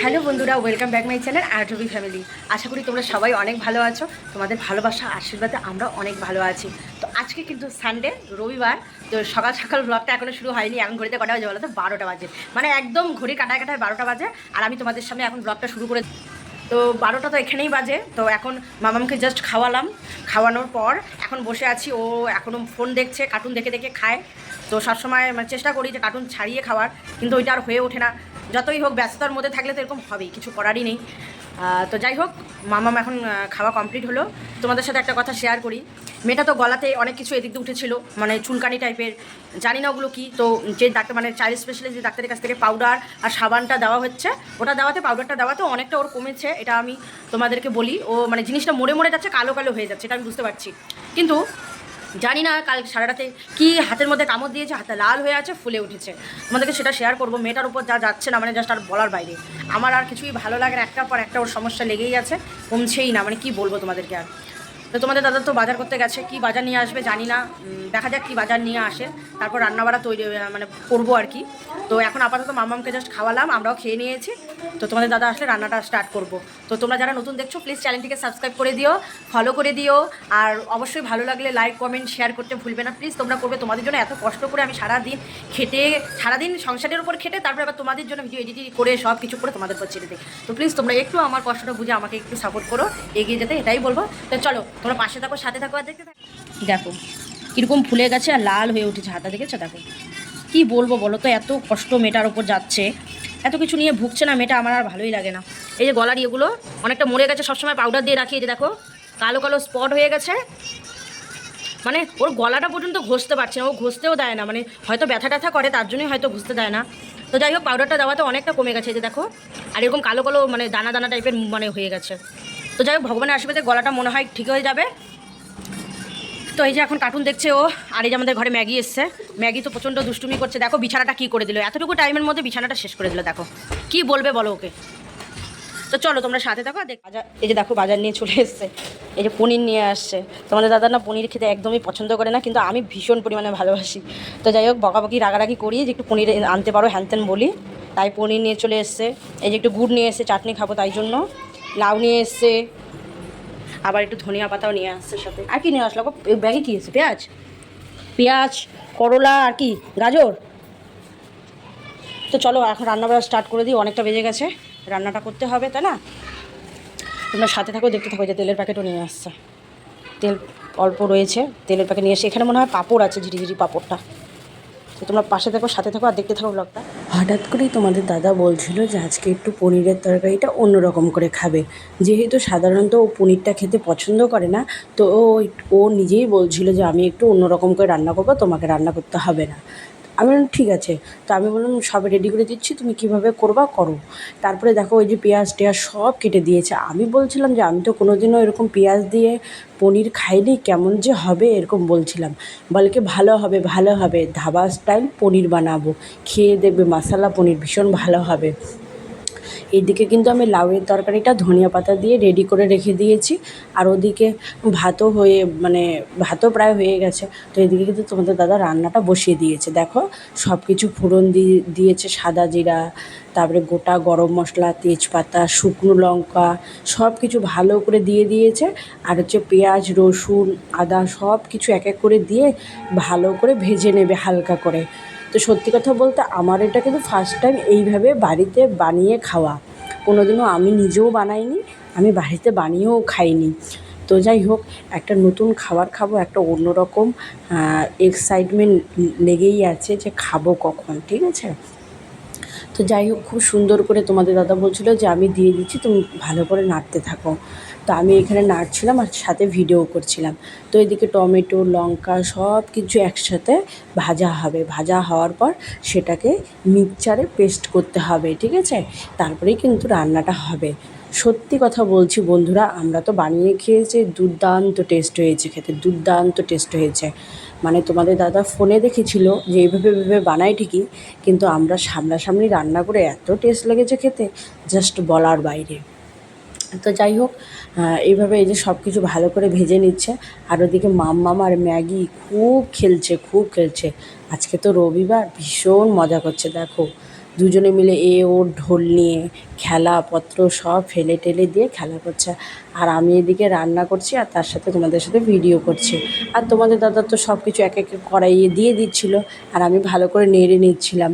Hello বন্ধুরা welcome back my channel আর Robi family আশা করি তোমরা সবাই অনেক ভালো আছো। তোমাদের ভালোবাসা, আশীর্বাদে আমরা অনেক ভালো আছি। তো আজকে কিন্তু সানডে রবিবার। তো সকাল সকাল ব্লগটা এখনও শুরু হয়নি। এখন ঘড়িতে কটা বাজে বলো তো বারোটা বাজে। মানে একদম ঘড়ি কাটায় কাটায় বারোটা বাজে। আর আমি তোমাদের সামনে এখন ব্লগটা শুরু করে তো বারোটা তো এখানেই বাজে। তো এখন মামামকে জাস্ট খাওয়ালাম। খাওয়ানোর পর এখন বসে আছি। ও এখনও ফোন দেখছে কার্টুন দেখে দেখে খায়। তো সবসময় মানে চেষ্টা করি যে কার্টুন ছাড়িয়ে খাওয়ার। কিন্তু ওইটা আর হয়ে ওঠে না। যতই হোক, ব্যস্ততার মধ্যে থাকলে তো এরকম হবেই, কিছু করারই নেই। তো যাই হোক, মামাম এখন খাওয়া কমপ্লিট হলো। তোমাদের সাথে একটা কথা শেয়ার করি। মেয়েটা তো গলাতে অনেক কিছু এদিক দিয়ে উঠেছিল মানে চুলকানি টাইপের জানি না ওগুলো কী। তো যে ডাক্তার মানে চাইল্ড স্পেশালিস্ট যে ডাক্তারের কাছ থেকে পাউডার আর সাবানটা দেওয়া হচ্ছে, ওটা দেওয়াতে পাউডারটা দেওয়াতে অনেকটা ওর কমেছে, এটা আমি তোমাদেরকে বলি। ও মানে জিনিসটা মরে মরে যাচ্ছে, কালো কালো হয়ে যাচ্ছে, এটা আমি বুঝতে পারছি। কিন্তু জানি না কাল সারা রাতে কি হাতের মধ্যে কামড় দিয়েছে, হাতে লাল হয়ে আছে, ফুলে উঠেছে। তোমাদেরকে সেটা শেয়ার করব, মেয়েটার উপর যা যাচ্ছে না মানে জাস্ট আর বলার বাইরে। আমার আর কিছুই ভালো লাগে না, একটার পর একটা ওর সমস্যা লেগেই আছে, কমছেই না মানে কি বলব তোমাদেরকে আর। তো তোমাদের দাদা তো বাজার করতে গেছে, কি বাজার নিয়ে আসবে জানি না দেখা যাক কি বাজার নিয়ে আসে। তারপর রান্নাবাড়া তৈরি মানে করব আর কি। তো এখন আপাতত মামামকে জাস্ট খাওয়ালাম, আমরাও খেয়ে নিয়েছি। তো তোমাদের দাদা আসলে রান্নাটা স্টার্ট করব। তো তোমরা যারা নতুন দেখছ প্লিজ চ্যানেলটিকে সাবস্ক্রাইব করে দিও ফলো করে দিও, আর অবশ্যই ভালো লাগলে লাইক কমেন্ট শেয়ার করতে ভুলবে না। প্লিজ তোমরা করবে, তোমাদের জন্য এত কষ্ট করে আমি সারাদিন খেটে, সারাদিন সংসারের উপর খেটে, তারপরে আবার তোমাদের জন্য ভিডিও এডিটিং করে, সব কিছু করে তোমাদের উপর ছেড়ে দিই। তো প্লিজ তোমরা একটু আমার কষ্টটা বুঝে আমাকে একটু সাপোর্ট করো, এগিয়ে যেতে এটাই বলব। তো চলো, তোমরা পাশে থাকো, সাথে থাকো, আর দেখতে দেখো, কীরকম ফুলে গেছে আর লাল হয়ে উঠেছে হাতা, দেখেছ? দেখো, কি বলব বলো তো, এত কষ্ট মেটার ওপর যাচ্ছে। এত কিছু নিয়ে ভুগছে না মেয়েটা, আমার আর ভালোই লাগে না। এই যে গলার ইয়েগুলো, অনেকটা মরে গেছে, সবসময় পাউডার দিয়ে রাখি, এই যে দেখো, কালো কালো স্পট হয়ে গেছে। মানে ওর গলাটা পর্যন্ত ঘষতে পারছে না, ও ঘষতেও দেয় না মানে হয়তো ব্যথা ট্যাথা করে, তার জন্যই হয়তো ঘষতে দেয় না। তো যাই হোক পাউডারটা দেওয়াতে অনেকটা কমে গেছে যে দেখো, আর এরকম কালো কালো মানে দানা দানা টাইপের মানে হয়ে গেছে। তো যাই হোক, ভগবানের আশীর্বাদে গলাটা মনে হয় ঠিক হয়ে যাবে। তো এই যে এখন কার্টুন দেখছে ও, আর এই যে আমাদের ঘরে ম্যাগি এসছে। ম্যাগি তো প্রচণ্ড দুষ্টুমি করছে। দেখো, বিছানাটা কী করে দিল? এতটুকু টাইমের মধ্যে বিছানাটা শেষ করে দিল, দেখো। কি বলবে বলো ওকে? তো চলো, তোমরা সাথে থাকো আর এই যে দেখো, বাজার নিয়ে চলে এসছে। এই যে পনির নিয়ে আসছে। তোমাদের দাদা না পনির খেতে একদমই পছন্দ করে না, কিন্তু আমি ভীষণ পরিমাণে ভালোবাসি। তো যাই হোক, বকাবকি, রাগারাগি করি, যে একটু পনির আনতে পারো, হ্যান বলি। তাই পনির নিয়ে চলে এসছে। এই যে একটু গুড় নিয়ে এসছে, চাটনি খাব তাই জন্য। লাউ নিয়ে এসছে। আবার একটু ধনিয়া পাতাও নিয়ে আসছে সাথে। আর কি নিয়ে আসলো? ব্যাগে কী আছে? পেঁয়াজ? পেঁয়াজ, করলা, আর কি? গাজর? তো চলো, এখন রান্না বান্না স্টার্ট করে দিই। অনেকটা বেজে গেছে। রান্নাটা করতে হবে, তাই না? তোমরা সাথে থাকো, দেখতে থাকো যে তেলের প্যাকেটও নিয়ে আসছে। তেল অল্প রয়েছে। তেলের প্যাকেট নিয়ে এসে এখানে মনে হয় পাঁপড় আছে ঝিরি ঝিরি পাঁপড়টা। তো তোমরা পাশে থাকো, সাথে থাকো আর দেখতে থাকো ব্লগটা হঠাৎ করেই তোমাদের দাদা বলছিল যে আজকে একটু পনিরের তরকারিটা অন্যরকম করে খাবে। যেহেতু সাধারণত ও পনিরটা খেতে পছন্দ করে না, তো ও ও নিজেই বলছিল যে আমি একটু অন্যরকম করে রান্না করব, তোমাকে রান্না করতে হবে না। আমি বললাম, ঠিক আছে। তো আমি বললাম, সব রেডি করে দিচ্ছি, তুমি কীভাবে করবা করো। তারপরে দেখো ওই যে পেঁয়াজ টেয়াজ সব কেটে দিয়েছে। আমি বলছিলাম যে, আমি তো কোনোদিনও এরকম পেঁয়াজ দিয়ে পনির খাইনি, কেমন যে হবে? এরকম বলছিলাম। বলকে ভালো হবে ভালো হবে, ধাবা স্টাইল পনির বানাবো। খেয়ে দেখবে মশালা পনির ভীষণ ভালো হবে। এদিকে কিন্তু আমি লাউয়ের তরকারিটা ধনিয়া পাতা দিয়ে রেডি করে রেখে দিয়েছি। আর ওদিকে ভাতও হয়ে মানে ভাতও প্রায় হয়ে গেছে। তো এদিকে কিন্তু তোমাদের দাদা রান্নাটা বসিয়ে দিয়েছে। দেখো সব কিছু ফোড়ন দিয়ে দিয়েছে সাদা জিরা, তারপরে গোটা গরম মশলা, তেজপাতা, শুকনো লঙ্কা সব কিছু ভালো করে দিয়ে দিয়েছে। আর হচ্ছে পেঁয়াজ, রসুন, আদা সব কিছু এক এক করে দিয়ে ভালো করে ভেজে নেবে হালকা করে। তো সত্যি কথা বলতে আমার এটা কিন্তু ফার্স্ট টাইম এইভাবে বাড়িতে বানিয়ে খাওয়া। কোনোদিনও আমি নিজেও বানাইনি, আমি বাড়িতে বানিয়েও খাইনি। তো যাই হোক, একটা নতুন খাবার খাব, একটা অন্যরকম এক্সাইটমেন্ট লেগেই আছে যে খাব কখন, ঠিক আছে? তো যাই হোক, খুব সুন্দর করে তোমাদের দাদা বলছিল যে আমি দিয়ে দিচ্ছি, তুমি ভালো করে নাড়তে থাকো। তো আমি এখানে নাড়ছিলাম আর সাথে ভিডিও করছিলাম। তো এদিকে টমেটো, লঙ্কা সব কিছু একসাথে ভাজা হবে। ভাজা হওয়ার পর সেটাকে মিক্সচারে পেস্ট করতে হবে, ঠিক আছে? তারপরেই কিন্তু রান্নাটা হবে। সত্যি কথা বলছি বন্ধুরা, আমরা তো বানিয়ে খেয়েছি, দুর্দান্ত টেস্ট হয়েছে খেতে, দুর্দান্ত টেস্ট হয়েছে। মানে তোমাদের দাদা ফোনে দেখেছিল যে এইভাবে এইভাবে বানাই ঠিকই, কিন্তু আমরা সামনাসামনি রান্না করে এত টেস্ট লেগেছে খেতে জাস্ট বলার বাইরে। তো যাই হোক এইভাবে এই যে সব কিছু ভালো করে ভেজে নিচ্ছে। আর ওদিকে মাম্মাম আর ম্যাগি খুব খেলছে খুব খেলছে। আজকে তো রবিবার, ভীষণ মজা করছে, দেখো। দুজনে মিলে এ ওর ঢোল নিয়ে খেলাপত্র সব ফেলে টেলে দিয়ে খেলা করছে। আর আমি এদিকে রান্না করছি আর তার সাথে তোমাদের সাথে ভিডিও করছি। আর তোমাদের দাদা তো সব কিছু এক এক কড়াইয়ে দিয়ে দিচ্ছিল, আর আমি ভালো করে নেড়ে নিচ্ছিলাম।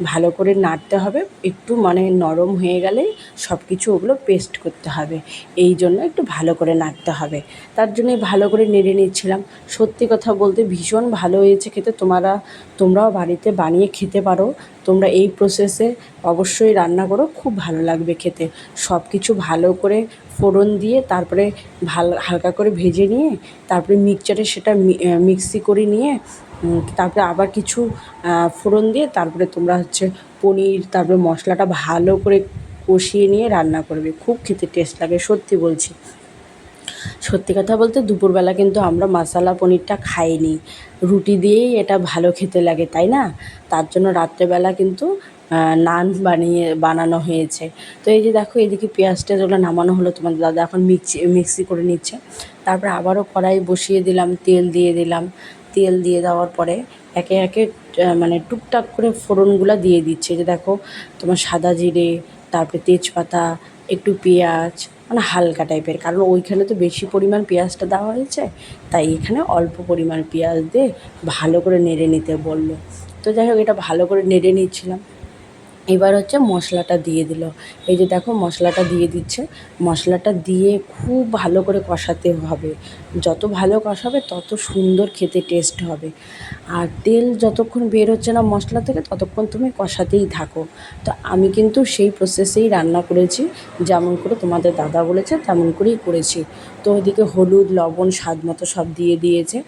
ভালো করে নাড়তে হবে। একটু মানে নরম হয়ে গেলেই সব কিছু ওগুলো পেস্ট করতে হবে। এই জন্য একটু ভালো করে নাড়তে হবে। তার জন্যই ভালো করে নেড়ে নিচ্ছিলাম। সত্যি কথা বলতে ভীষণ ভালো হয়েছে খেতে। তোমরা, তোমরাও বাড়িতে বানিয়ে খেতে পারো। তোমরা এই প্রসেসে অবশ্যই রান্না করো। খুব ভালো লাগবে খেতে। সব কিছু ভালো করে ফোড়ন দিয়ে তারপরে ভালো, হালকা করে ভেজে নিয়ে, তারপরে মিক্সচারে সেটা মিক্সি করে নিয়ে তারপরে আবার কিছু ফোড়ন দিয়ে তারপরে তোমরা হচ্ছে পনির, তারপরে মশলাটা ভালো করে কষিয়ে নিয়ে রান্না করবে। খুব খেতে টেস্ট লাগে, সত্যি বলছি। সত্যি কথা বলতে দুপুরবেলা কিন্তু আমরা মশালা পনিরটা খাইনি। রুটি দিয়েই এটা ভালো খেতে লাগে, তাই না? তার জন্য রাত্রেবেলা কিন্তু নান বানিয়ে, বানানো হয়েছে। তো এই যে দেখো, এদিকে পেঁয়াজটা যেগুলো নামানো হলো তোমার দাদা এখন মিক্সি মিক্সি করে নিচ্ছে। তারপরে আবারও কড়াই বসিয়ে দিলাম, তেল দিয়ে দিলাম। তেল দিয়ে দেওয়ার পরে একে একে মানে টুকটাক করে ফোড়নগুলো দিয়ে দিচ্ছে। যে দেখো, তোমার সাদা জিরে, তারপরে তেজপাতা, একটু পেঁয়াজ মানে হালকা টাইপের। কারণ ওইখানে তো বেশি পরিমাণ পেঁয়াজটা দেওয়া হয়েছে, তাই এখানে অল্প পরিমাণ পেঁয়াজ দিয়ে ভালো করে নেড়ে নিতে বলল। তো যাই হোক, এটা ভালো করে নেড়ে নিচ্ছিলাম। এবার হচ্ছে মশলাটা দিয়ে দিল। এই যে দেখো মশলাটা দিয়ে দিচ্ছে। মশলাটা দিয়ে খুব ভালো করে কষাতে হবে। যত ভালো কষাবে, তত সুন্দর খেতে টেস্ট হবে। আর তেল যতক্ষণ বের হচ্ছে না মশলা থেকে, ততক্ষণ তুমি কষাতেই থাকো। তো আমি কিন্তু সেই প্রসেসেই রান্না করেছি। যেমন করে তোমাদের দাদা বলেছে, তেমন করেই করেছি। তো ওইদিকে হলুদ, লবণ, স্বাদ মতো সব দিয়ে দিয়েছে।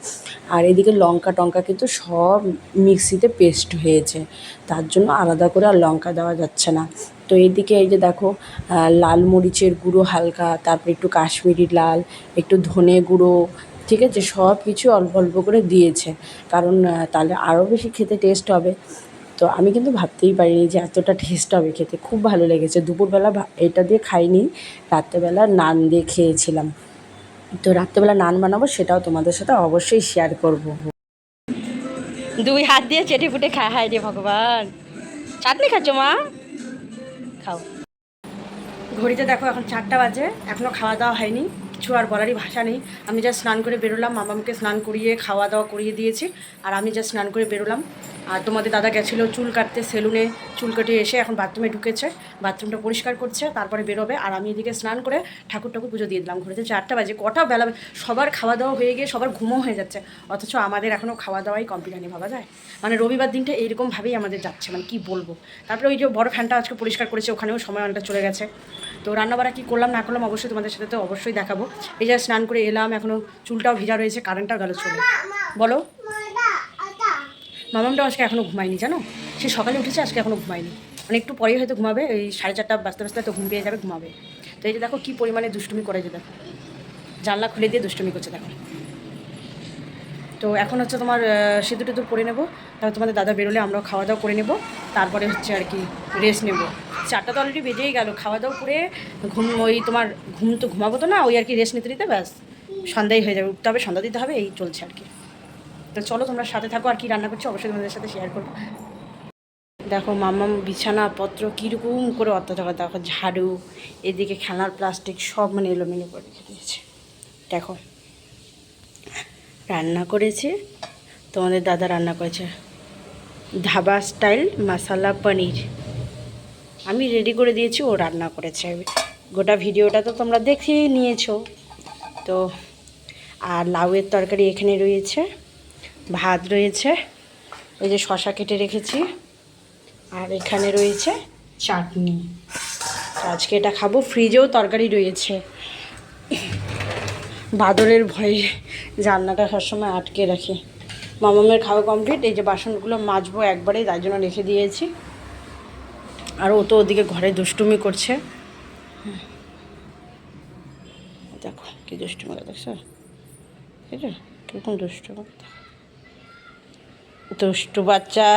আর এদিকে লঙ্কা টঙ্কা কিন্তু সব মিক্সিতে পেস্ট হয়েছে। তার জন্য আলাদা করে আর লঙ্কা দেওয়া যাচ্ছে না। তো এইদিকে এই যে দেখো লাল মরিচের গুঁড়ো হালকা, তারপরে একটু কাশ্মীরি লাল, একটু ধনে গুঁড়ো, ঠিক আছে? সব কিছু অল্প অল্প করে দিয়েছে। কারণ তাহলে আরও বেশি খেতে টেস্ট হবে। তো আমি কিন্তু ভাবতেই পারিনি যে এতটা টেস্ট হবে খেতে। খুব ভালো লেগেছে। দুপুরবেলা এটা দিয়ে খাইনি, রাত্রেবেলা নান দিয়ে খেয়েছিলাম। তো রাত্রেবেলা নান বানাবো, সেটাও তোমাদের সাথে অবশ্যই শেয়ার করব। দুই হাত দিয়ে চেটে ফুটে খায়, হায় রে ভগবান। চাটনি খাচ্ছ মা? খাও। ঘড়িতে দেখো এখন চারটা বাজে এখনও খাওয়া দাওয়া হয়নি। কিছু আর বলারই ভাষা নেই। আমি যা স্নান করে বেরোলাম, মামামকে স্নান করিয়ে খাওয়া দাওয়া করিয়ে দিয়েছি, আর আমি যা স্নান করে বেরোলাম। আর তোমাদের দাদা গেছিল চুল কাটতে সেলুনে, চুল কেটে এসে এখন বাথরুমে ঢুকেছে, বাথরুমটা পরিষ্কার করছে, তারপরে বেরোবে, আর আমি এদিকে স্নান করে ঠাকুর ঠাকুর পুজো দিয়ে দিলাম। ঘড়িতে চারটা বাজে, কটা বেলা সবার খাওয়া দাওয়া হয়ে গিয়ে সবার ঘুমও হয়ে যাচ্ছে, অথচ আমাদের এখনও খাওয়া দাওয়াই কমপ্লিট ভাবা যায়। মানে রবিবার দিনটা এইরকমভাবেই আমাদের যাচ্ছে মানে কি বলব? তারপরে ওই যে বড় ফ্যানটা আজকে পরিষ্কার করেছে, ওখানেও সময় অনেকটা চলে গেছে। তো রান্নাবাড়া কী করলাম, না করলাম অবশ্যই তোমাদের সাথে তো অবশ্যই দেখাবো। এই যে স্নান করে এলাম এখনও চুলটাও ভিজা রয়েছে কারেন্টটাও গেল চলে। বলো। মামামটাও আজকে এখনও ঘুমায়নি, জানো? সে সকালে উঠেছে, আজকে এখনও ঘুমায়নি। মানে একটু পরেই হয়তো ঘুমাবে এই সাড়ে চারটা বাজতে বাজতে তো ঘুম পেয়ে যাবে, ঘুমাবে। তো এই যে দেখো, কী পরিমাণে দুষ্টুমি করে যে দেখো। জানলা খুলে দিয়ে দুষ্টুমি করছে, দেখো। তো এখন হচ্ছে তোমার সিঁদুর টিঁদুর পরে নেব। তারপর তোমাদের দাদা বেরোলে আমরাও খাওয়া দাওয়া করে নেব। তারপরে হচ্ছে আর কি রেস্ট নেব। চারটা তো অলরেডি বেজেই গেল। খাওয়া দাওয়া করে ঘুম, ওই তোমার ঘুম তো ঘুমাবো তো না, ওই আর কি রেস্ট নিতে নিতে ব্যাস। সন্ধ্যাই হয়ে যাবে। উঠতে হবে সন্ধ্যা দিতে হবে, এই চলছে আর কি। তো চলো তোমরা সাথে থাকো আর কি রান্না করছ, অবশ্যই তোমাদের সাথে শেয়ার করব। দেখো মাম্মাম বিছানাপত্র কীরকম করে অত্যাচার করে। দেখো ঝাড়ু, এদিকে খেলার প্লাস্টিক সব মানে এলোমেলো করে রেখে দিয়েছে। দেখো। রান্না করেছে। তোমাদের দাদা রান্না করেছে। ধাবা স্টাইল মশালা পনির আমি রেডি করে দিয়েছি, ও রান্না করেছে। গোটা ভিডিওটা তো তোমরা দেখেই নিয়েছো। তো, আর লাউয়ের তরকারি এখানে রয়েছে। ভাত রয়েছে। ওই যে শশা কেটে রেখেছি। আর এখানে রয়েছে চাটনি। আজকে এটা খাব। ফ্রিজেও তরকারি রয়েছে। বাদরের ভয়ে জান্নাটা সবসময় আটকে রাখি। মামামের খাওয়া কমপ্লিট এই যে বাসনগুলো মাজবো একবারে তার জন্য রেখে দিয়েছি। আর ও তো ওদিকে ঘরে দুষ্টুমি করছে। দেখো, কি দুষ্টুমি দেখছ? ঠিক আছে কীরকম দুষ্টু। দুষ্টু বাচ্চা।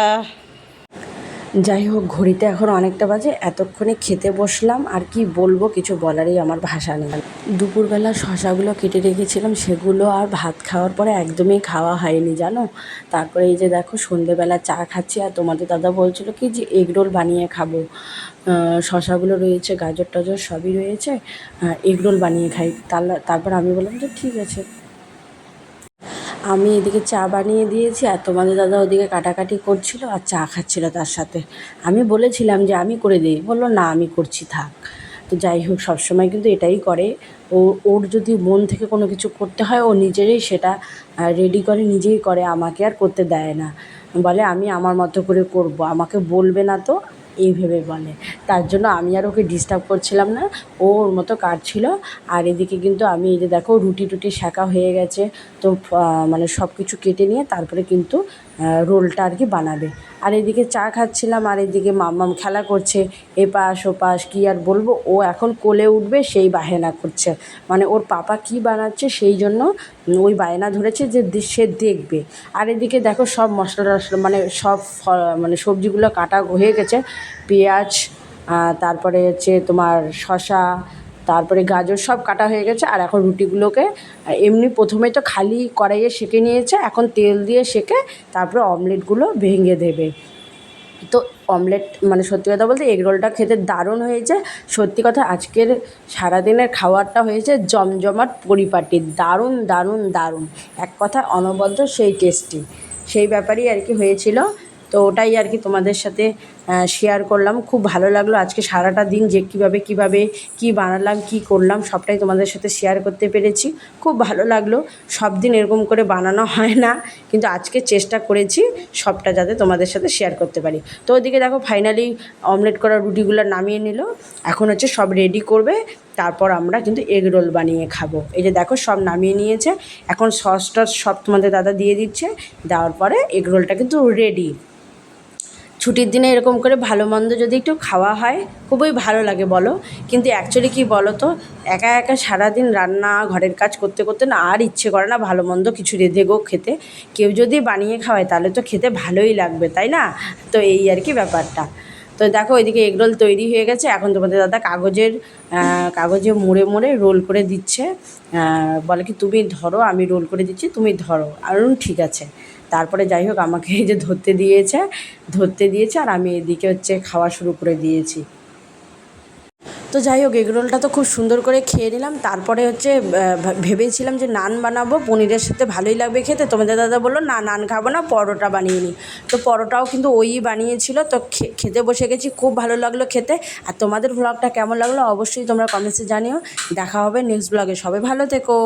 যাই হোক, ঘড়িতে এখন অনেকটা বাজে, এতক্ষণে খেতে বসলাম, আর কি বলব কিছু বলারই আমার ভাষা নেই। দুপুরবেলা শশাগুলো কেটে রেখেছিলাম, সেগুলো আর ভাত খাওয়ার পরে একদমই খাওয়া হয়নি, জানো? তারপরে এই যে দেখো সন্ধেবেলা চা খাচ্ছি, আর তোমাদের দাদা বলছিল কি যে এগরোল বানিয়ে খাব। শশাগুলো রয়েছে, গাজর টাজর সবই রয়েছে এগরোল বানিয়ে খাই। তারপর আমি বললাম যে ঠিক আছে। আমি এদিকে চা বানিয়ে দিয়েছি, আর তোমাদের দাদা ওদিকে কাটাকাটি করছিল আর চা খাচ্ছিল তার সাথে। আমি বলেছিলাম যে আমি করে দিই, বলল না আমি করছি, থাক। তো যাই হোক, সবসময় কিন্তু এটাই করে। ও, ওর যদি মন থেকে কোনো কিছু করতে হয়, ও নিজেরই সেটা রেডি করে, নিজেই করে, আমাকে আর করতে দেয় না। বলে, আমি আমার মতো করে করব, আমাকে বলবে না তো? এই ভেবে বলে। তার জন্য আমি আর ওকে ডিস্টার্ব করছিলাম না। ও ওর মতো কাটছিল আর এদিকে কিন্তু আমি এই যে দেখো রুটি টুটি শাঁকা হয়ে গেছে। তো মানে সব কিছু কেটে নিয়ে তারপরে কিন্তু রোলটা আর কি বানাবে। আর এদিকে চা খাচ্ছিলাম, আর এদিকে মাম্মাম খেলা করছে। এপাশ ওপাশ, কী আর বলব? ও এখন কোলে উঠবে, সেই বাহেনা করছে। মানে ওর পাপা কী বানাচ্ছে, সেই জন্য ওই বায়না ধরেছে যে সে দেখবে। আর এদিকে দেখো সব মশলা টশলা মানে সব মানে সবজিগুলো কাটা হয়ে গেছে। পেঁয়াজ তারপরে হচ্ছে তোমার শসা তারপরে গাজর সব কাটা হয়ে গেছে, আর এখন রুটিগুলোকে এমনি প্রথমে তো খালি কড়াইয়ে সেঁকে নিয়েছে, এখন তেল দিয়ে সেঁকে তারপরে অমলেটগুলো ভেঙে দেবে। তো অমলেট মানে সত্যি কথা বলতে এগ রোলটা খেতে দারুণ হয়েছে। সত্যি কথা আজকের সারাদিনের খাবারটা হয়েছে জমজমাট পরিপাটি, দারুণ দারুণ দারুণ। এক কথা অনবদ্য, সেই টেস্টি। সেই ব্যাপারেই আর কি হয়েছিল। তো ওটাই আর কি তোমাদের সাথে শেয়ার করলাম। খুব ভালো লাগল। আজকে সারাটা দিন যে কীভাবে কীভাবে, কী বানালাম, কী করলাম, সবটাই তোমাদের সাথে শেয়ার করতে পেরেছি। খুব ভালো লাগল। সব দিন এরকম করে বানানো হয় না, কিন্তু আজকে চেষ্টা করেছি সবটা যাতে তোমাদের সাথে শেয়ার করতে পারি। তো ওদিকে দেখো ফাইনালি অমলেট করা রুটিগুলো নামিয়ে নিল। এখন হচ্ছে সব রেডি করবে। তারপর আমরা কিন্তু এগ রোল বানিয়ে খাব। এই যে দেখো, সব নামিয়ে নিয়েছে। এখন সস টস সব তোমাদের দাদা দিয়ে দিচ্ছে। দেওয়ার পরে এগ রোলটা কিন্তু রেডি ছুটির দিনে এরকম করে ভালো মন্দ যদি একটু খাওয়া হয়, খুবই ভালো লাগে বলো। কিন্তু অ্যাকচুয়ালি কী বলো তো একা একা সারাদিন রান্না, ঘরের কাজ করতে করতে না আর ইচ্ছে করে না ভালো মন্দ কিছু রেঁধে গো খেতে। কেউ যদি বানিয়ে খাওয়ায় তাহলে তো খেতে ভালোই লাগবে, তাই না? তো এই আর কি ব্যাপারটা। তো দেখো ওইদিকে এগরোল তৈরি হয়ে গেছে। এখন তোমাদের দাদা কাগজের কাগজে মুড়ে মুড়ে রোল করে দিচ্ছে। বলে কি, তুমি ধরো, আমি রোল করে দিচ্ছি, তুমি ধরো। আর ঠিক আছে। তারপরে যাই হোক, আমাকে এই যে ধরতে দিয়েছে ধরতে দিয়েছে আর আমি এদিকে হচ্ছে খাওয়া শুরু করে দিয়েছি। তো যাই হোক এগ রোলটা তো খুব সুন্দর করে খেয়ে নিলাম। তারপরে হচ্ছে ভেবেছিলাম যে নান বানাবো, পনিরের সাথে ভালোই লাগবে খেতে। তোমাদের দাদা বলল, না, নান খাব না, পরোটা বানিয়ে নিই তো পরোটাও কিন্তু ওই বানিয়েছিল। তো খেতে বসে গেছি, খুব ভালো লাগল খেতে। আর তোমাদের ভ্লগটা কেমন লাগল অবশ্যই তোমরা কমেন্টসে জানিও। দেখা হবে নেক্সট ব্লগে সবাই ভালো থেকো।